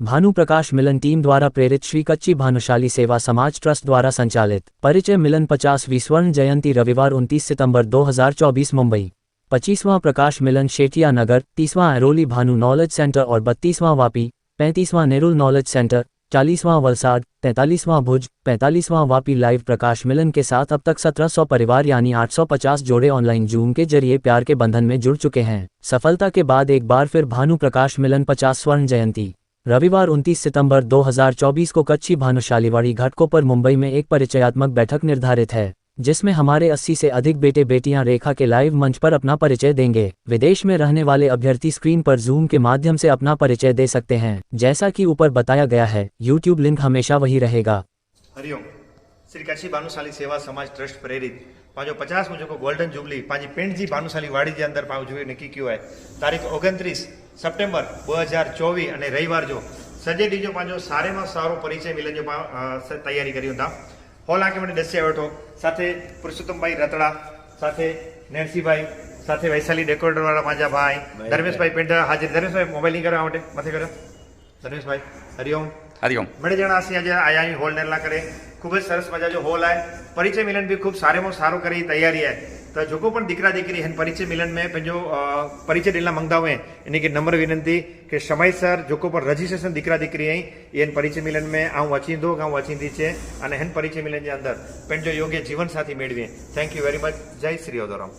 भानु प्रकाश मिलन team द्वारा प्रेरित श्री कच्ची भानुशाली सेवा समाज ट्रस्ट द्वारा संचालित। परिचय मिलन पचासवीं स्वर्ण जयंती रविवार 29 सितंबर 2024 मुंबई। पच्चीसवां प्रकाश मिलन शेटिया नगर, तीसवां अरोली भानु नॉलेज सेंटर और बत्तीसवां वापी, पैंतीसवां नेरुल नॉलेज सेंटर, चालीसवां वलसाड, तैंतालीसवां भुज, पैंतालीसवां वापी लाइव प्रकाश मिलन के साथ अब तक 1700 परिवार यानी 850 जोड़े ऑनलाइन जूम के ज़रिए प्यार के बंधन में जुड़ चुके हैं। सफलता के बाद एक बार फिर भानु प्रकाश मिलन 50 स्वर्ण जयंती। रविवार 29 सितंबर 2024 को कच्ची भानुशालीवाड़ी घाटकों पर मुंबई में एक परिचयात्मक बैठक निर्धारित है, जिसमें हमारे 80 से अधिक बेटे बेटियाँ रेखा के लाइव मंच पर अपना परिचय देंगे। विदेश में रहने वाले अभ्यर्थी स्क्रीन पर जूम के माध्यम से अपना परिचय दे सकते हैं, जैसा कि ऊपर बताया गया है। यूट्यूब लिंक हमेशा वही रहेगा। हरिओम। શ્રી કચ્છી ભાનુશાલી સેવા સમાજ ટ્રસ્ટ પ્રેરિત. પાંજો પચાસ મુજબ ગોલ્ડન જુબલી. પાંજી પિંડજી ભાનુશાલી વાડી જે અંદર પાંચ જોઈએ નક્કી કહેવાય તારીખ ઓગણત્રીસ સપ્ટેમ્બર બે હજાર ચોવીસ અને રવિવાર જો. સજે ડીજો પાંજો સારેમાં સારો પરિચય મિલન જો તૈયારી કરી હતા હોલ આંખે મને દસ્યા બેઠો સાથે પુરુષોત્તમભાઈ રતડા સાથે નરસિંહભાઈ સાથે વૈશાલી ડેકોરેટરવાળા પાંજા ભાઈ ધર્મેશભાઈ પેંડા હાજર. ધર્મેશભાઈ મોબાઈલ નહીં કરવા માટે? મથે કર્યો ધર્મેશભાઈ હરિઓમ. હરિઓમ. મને જણા આજે આયા હોલ નેરલા કરે. ખૂબ જ સરસ મજા જો હોલ आहे परिचय मिलन बि ख़ूब सारे मां सारो करे जी तयारी आहे त जेको पण દીકરા દીકરી हिन परिचय मिलन में पंहिंजो परिचय ॾियण लाइ मंगदा हुआ इन खे नम्र विनंती की समयसर जेको पण रजिस्ट्रेशन દીકરા દીકરી आई इन परिचय मिलन में आऊं अची ईंदो आऊं अची ईंदी छे અને हिन परिचय मिलन जे अंदरि पंहिंजो योग्य जीवन साथी મેળવીએ થેન્ક યુ વેરી મચ જય શ્રી ઓદોરામ